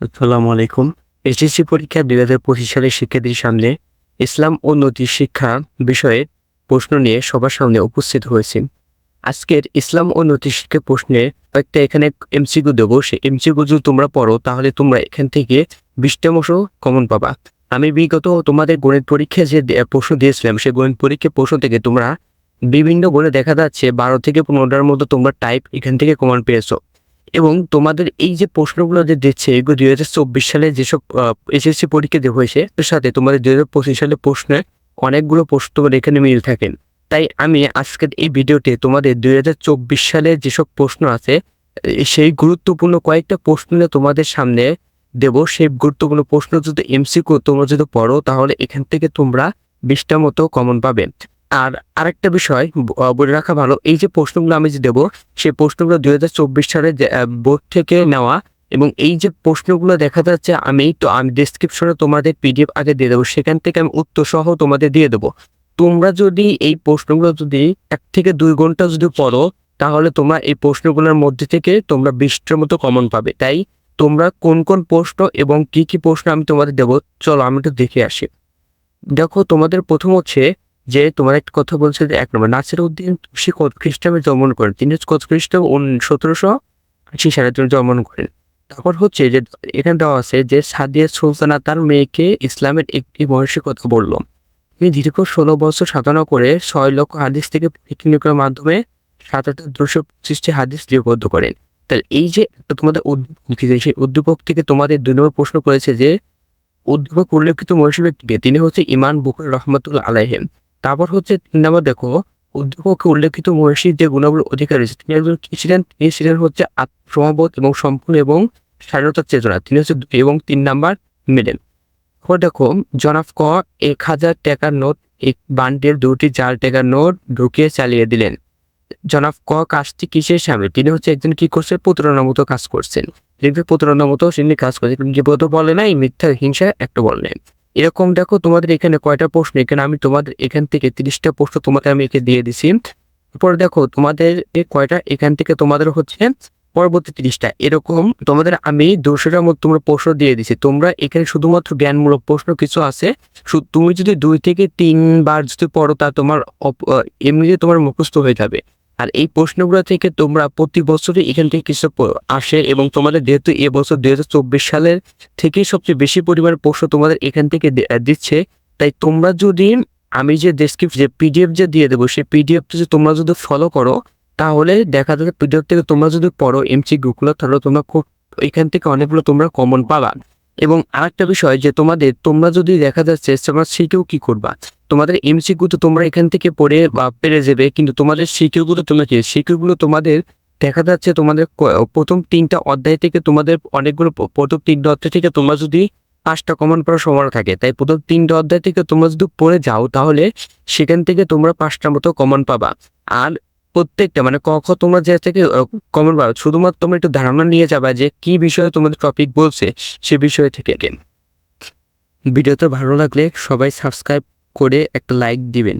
আসসালামু আলাইকুম। এসএসসি পরীক্ষা দুই হাজার পঁচিশ সালের শিক্ষার্থীর সামনে ইসলাম ও নদী শিক্ষা বিষয়ে প্রশ্ন নিয়ে সবার সামনে উপস্থিত হয়েছি। আজকের ইসলাম ও নদী শিক্ষা প্রশ্নে একটা এখানে এমসিকিউ দেবো। সেই এমসিকিউ যদি তোমরা পড়ো, তাহলে তোমরা এখান থেকে বিশটা মশো কমন পাবা। আমি বিগত তোমাদের গণিত পরীক্ষায় যে প্রশ্ন দিয়েছিলাম সেই গণিত পরীক্ষা প্রশ্ন থেকে তোমরা বিভিন্ন গণে দেখা যাচ্ছে, বারো থেকে পনেরোটার মতো তোমরা টাইপ এখান থেকে কমন পেয়েছ। এবং তোমাদের এই যে প্রশ্নগুলো যে দিচ্ছে, এগুলো দুই হাজার চব্বিশ সালে যেসব এসএসসি পরীক্ষা দেওয়া হয়েছে তার সাথে তোমাদের দুই হাজার পঁচিশ সালে প্রশ্নে অনেকগুলো প্রশ্ন তোমাদের এখানে মিল থাকেন তাই আমি আজকের এই ভিডিওতে তোমাদের দুই হাজার চব্বিশ সালে যেসব প্রশ্ন আছে সেই গুরুত্বপূর্ণ কয়েকটা প্রশ্ন তোমাদের সামনে দেব। সেই গুরুত্বপূর্ণ প্রশ্ন যদি এমসিকিউ তোমরা যদি পড়ো, তাহলে এখান থেকে তোমরা বিশটা মতো কমন পাবে। আর আরেকটা বিষয় বলে রাখা ভালো, এই যে প্রশ্নগুলো আমি যে দেবো সেই প্রশ্নগুলো দুই হাজার চব্বিশ সালে বোর্ড থেকে নেওয়া এবং এই যে প্রশ্নগুলো দেখা যাচ্ছে, আমি তো, আমি ডিসক্রিপশনে তোমাদের পিডিএফ আগে দিয়ে দেবো, সেখান থেকে আমি উত্তর সহ তোমাদের দিয়ে দেবো। তোমরা যদি এই প্রশ্নগুলো যদি এক থেকে দুই ঘণ্টা যদি পড়ো, তাহলে তোমরা এই প্রশ্নগুলোর মধ্যে থেকে তোমরা বিশটার মতো কমন পাবে। তাই তোমরা কোন কোন প্রশ্ন এবং কি কি প্রশ্ন আমি তোমাদের দেবো, চলো আমি একটু দেখে আসি। দেখো, তোমাদের প্রথম হচ্ছে যে তোমার একটা কথা বলছে যে এক নম্বর নাসির উদ্দিন সে কত খ্রিস্টাব্দে জন্মগ্রহণ করেন? তিনি কত খ্রিস্টাব্দ সতেরোশো আশি সালে তিনি জন্মগ্রহণ করেন। তারপর হচ্ছে যে এখানে দেওয়া আছে যে সাদিয়া সুলতানা তার মেয়েকে ইসলামের একটি বয়সী কথা বলল। তিনি দীর্ঘ ষোলো বছর সাধনা করে ছয় লক্ষ হাদিস থেকে পরীক্ষণের মাধ্যমে সাত হাজার দুশো পঁচিশটি হাদিস লিপিবদ্ধ করেন। তাহলে এই যে একটা তোমাদের দিয়েছে, সেই উদ্দীপক থেকে তোমাদের দুই নম্বর প্রশ্ন করেছে যে উদ্দীপক উল্লেখিত মনীষী ব্যক্তিকে তিনি হচ্ছে ইমান বুকুর রহমতুল আলাইহিম তারপর হচ্ছে তিন নম্বর দেখো উদ্দীপকে উল্লেখিত মহর্ষির যে গুণাবলীর অধিকারী রয়েছে, তিনি একজন কি ছিলেন? তিনি ছিলেন হচ্ছে আত্মসমাবোধ এবং সম্পূর্ণ এবং স্বাধীনতার চেতনা। তিনি হচ্ছে এবং তিন নাম্বার মিডেন তারপর দেখো জনাফ ক এক হাজার টাকার নোট এক বান্ডেল দুটি জাল টাকার নোট ঢুকিয়ে চালিয়ে দিলেন। জনাফ ক কাজটি কিসের সামনে? তিনি হচ্ছে একজন কি করছে প্রতারণার মতো কাজ করছেন। দেখবে প্রতারণার মতো তিনি কাজ করছেন বোধ বলে নাই মিথ্যা হিংসা একটা বললেন এরকম দেখো তোমাদের এখানে কয়টা প্রশ্ন? এখানে আমি তোমাদের এখান থেকে তিরিশটা প্রশ্ন তোমাদের আমি একে দিয়ে দিছি। এরপর দেখো তোমাদের কয়টা, এখান থেকে তোমাদের হচ্ছে পরবর্তী তিরিশটা। এরকম তোমাদের আমি দুশোটার মতো তোমরা প্রশ্ন দিয়ে দিছি। তোমরা এখানে শুধুমাত্র জ্ঞানমূলক প্রশ্ন কিছু আছে। তুমি যদি দুই থেকে তিনবার যদি পড়ো তা তোমার এমনিতে তোমার মুখস্থ হয়ে যাবে। আর এই প্রশ্নগুলো থেকে তোমরা প্রতি বছরই এখান থেকে কিছু আসে এবং তোমাদের যেহেতু এবছর দুই হাজার চব্বিশ সালের থেকে সবচেয়ে বেশি পরিমাণ প্রশ্ন তোমাদের এখান থেকে দিচ্ছে। তাই তোমরা যদি আমি যে ডেসক্রিপ যে পিডিএফ যে দিয়ে দেবো, সেই পিডিএফ যদি তোমরা যদি ফলো করো, তাহলে দেখা যাবে পিডিএফ থেকে তোমরা যদি পড়ো এমসি গুলো, তাহলে তোমরা খুব এখান থেকে অনেকগুলো তোমরা কমন পাবা। এবং আরেকটা বিষয় যে তোমাদের, তোমরা যদি দেখা যাচ্ছে তোমরা সিকেও কি করবা? তোমাদের এমসিকিউ তো তোমরা এখান থেকে পড়ে বা পেরে যাবে, কিন্তু তোমাদের সিকিউ গুলো তোমরা কি? সিকিউ গুলো তোমাদের দেখা যাচ্ছে তোমাদের প্রথম তিনটা অধ্যায় থেকে তোমাদের অনেকগুলো প্রথম তিনটা অধ্যায় থেকে তোমরা যদি পাঁচটা কমন পড়ার সময় থাকে, তাই প্রথম তিনটা অধ্যায় থেকে তোমরা যদি পড়ে যাও, তাহলে সেখান থেকে তোমরা পাঁচটা মতো কমন পাবা। আর প্রত্যেকটা মানে ক, খ, তোমরা যে থেকে কমন পাবে, শুধুমাত্র তোমরা একটু ধারণা নিয়ে যাবা যে কি বিষয়ে তোমাদের টপিক বলছে সে বিষয়ে থেকে। ভিডিওটা ভালো লাগলে সবাই সাবস্ক্রাইব করে একটা লাইক দিবেন।